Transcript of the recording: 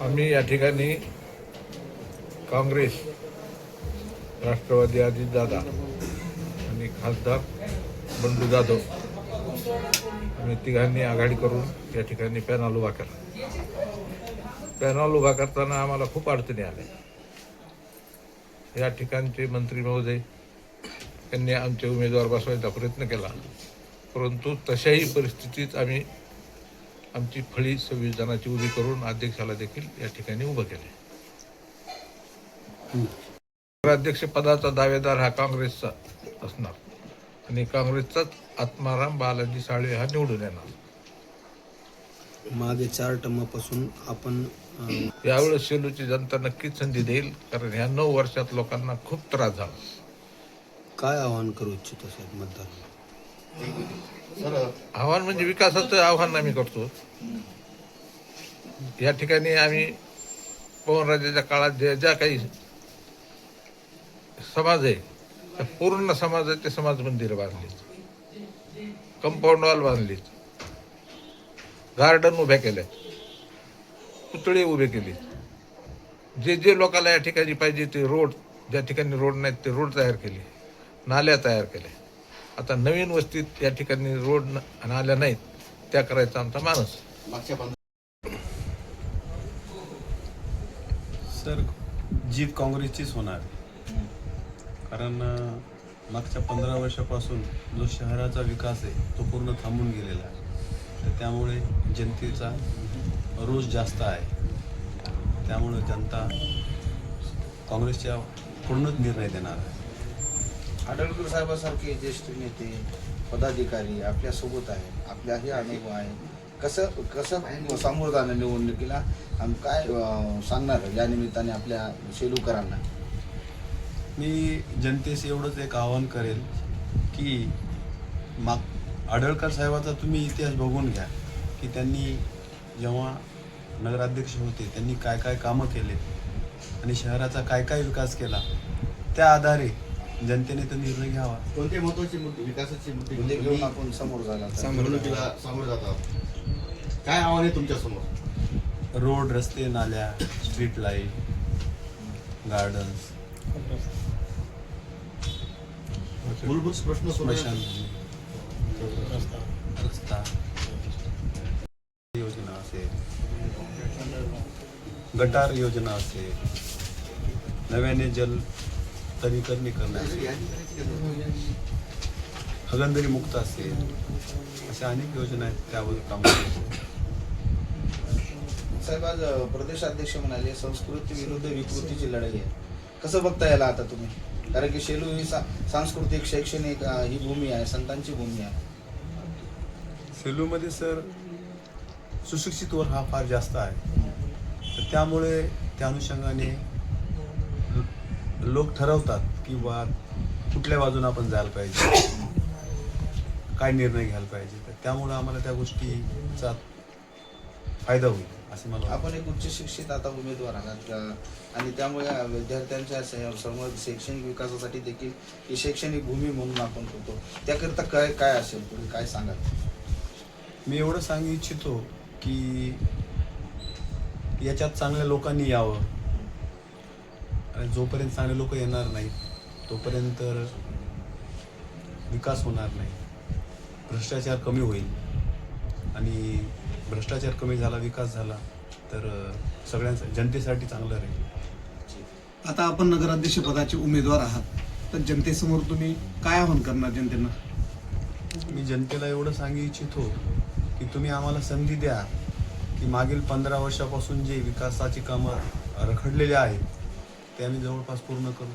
आम्ही या ठिकाणी काँग्रेस राष्ट्रवादी अजितदादा आणि खासदार बंडू जाधव आम्ही तिघांनी आघाडी करून या ठिकाणी पॅनल उभा केला. पॅनल उभा करताना आम्हाला खूप अडचणी आल्या. या ठिकाणचे मंत्री महोदय यांनी आमचे उमेदवार बसवायचा प्रयत्न केला. परंतु तशाही परिस्थितीत आम्ही आमची फळी सव्वीस जणांची उभी करून अध्यक्षाला देखील या ठिकाणी उभं केले अध्यक्ष पदाचा दावेदार हा काँग्रेसचा असणार. आणि काँग्रेसचाच आत्माराम बालाजी साळवे हा निवडून येणार. मागे चार टर्मपासून आपण यावेळेस सेलूची जनता नक्कीच संधी देईल कारण ह्या नऊ वर्षात लोकांना खूप त्रास झाला. काय आवाहन करू इच्छितो साहेब मतदार? आव्हान म्हणजे विकासाचं आव्हान आम्ही करतो. या ठिकाणी आम्ही पवनराजाच्या काळात ज्या ज्या काही समाज आहे त्या पूर्ण समाजाचे समाज मंदिरं बांधली. कंपाऊंड वॉल बांधली. गार्डन उभ्या केल्यात पुतळे उभे केले. जे जे लोकांना या ठिकाणी पाहिजे ते रोड ज्या ठिकाणी रोड नाहीत ते रोड तयार केले. नाल्या तयार केल्या. आता नवीन वस्तीत या ठिकाणी रोड न- नाल्या नाहीत त्या करायचा आमचा मानस सर जीत काँग्रेसचीच होणार. कारण अं, मागच्या पंधरा वर्षापासून जो शहराचा विकास आहे तो पूर्ण थांबून गेलेला आहे. तर त्यामुळे जनतेचा रोष जास्त आहे. त्यामुळे जनता काँग्रेसच्या पूर्णच निर्णय देणार आहे. आडळकर साहेबासारखे ज्येष्ठ नेते पदाधिकारी आपल्यासोबत आहे आपल्याही अनुभव आहे. कसं कसं सामोरं जाणं निवडणुकीला आणि काय सांगणार या निमित्ताने आपल्या शेलूकरांना? मी जनतेस एवढंच एक आवाहन करेल की माग आडळकर साहेबाचा तुम्ही इतिहास बघून घ्या की त्यांनी जेव्हा नगराध्यक्ष होते त्यांनी काय काय कामं केले आणि शहराचा काय काय विकास केला त्या आधारे जनतेने तो निर्णय घ्यावा. कोणते महत्त्वाचे मुद्दे? विकासाचे मुद्दे मुद्दे घेऊन तुम्ही आपण समोर. निवडणुकीला सामोरे जातात काय आव्हान आहे तुमच्यासमोर? रोड रस्ते नाल्या स्ट्रीट लाइट गार्डन्स मूलभूत प्रश्न स्मशान रस्ता. योजना असेल गटार योजना असेल नव्याने जल तरीकरणी करणे असेल हगंदरी मुक्त असेल. अशा अनेक योजना आहेत त्यावर काम. साहेब आज प्रदेशाध्यक्ष म्हणाले संस्कृती विरुद्ध विकृतीची लढाई आहे. कसं बघता याला आता तुम्ही? कारण की शेलू ही सांस्कृतिक शैक्षणिक ही भूमी आहे संतांची भूमी आहे. सेलूमध्ये सर सुशिक्षित वर्ग हा फार जास्त आहे. तर त्यामुळे त्या अनुषंगाने लोक ठरवतात की बा कुठल्या बाजूने आपण जायला पाहिजे? काय निर्णय घ्यायला पाहिजे? तर त्यामुळे आम्हाला त्या गोष्टीचा फायदा होईल असं मला. आपण एक उच्च शिक्षित आता उमेदवार आहात आणि त्यामुळे विद्यार्थ्यांच्या समोर शैक्षणिक विकासासाठी देखील ही शैक्षणिक भूमी म्हणून आपण करतो त्याकरिता काय काय असेल? पुढे काय सांगा मी एवढं सांगू इच्छितो की याच्यात चांगल्या लोकांनी यावं. आणि जोपर्यंत चांगले लोक येणार नाही तोपर्यंत विकास होणार नाही. भ्रष्टाचार कमी होईल. आणि भ्रष्टाचार कमी झाला विकास झाला तर सगळ्यांचा जनतेसाठी चांगलं राहील. आता आपण नगराध्यक्ष पदाचे उमेदवार आहात. तर जनतेसमोर तुम्ही काय आव्हान करणार जनतेला? मी जनतेला एवढं सांगू इच्छितो की तुम्ही आम्हाला संधी द्या की मागील पंधरा वर्षापासून जे विकासाची कामं रखडलेली आहेत ते आम्ही जवळपास पूर्ण करू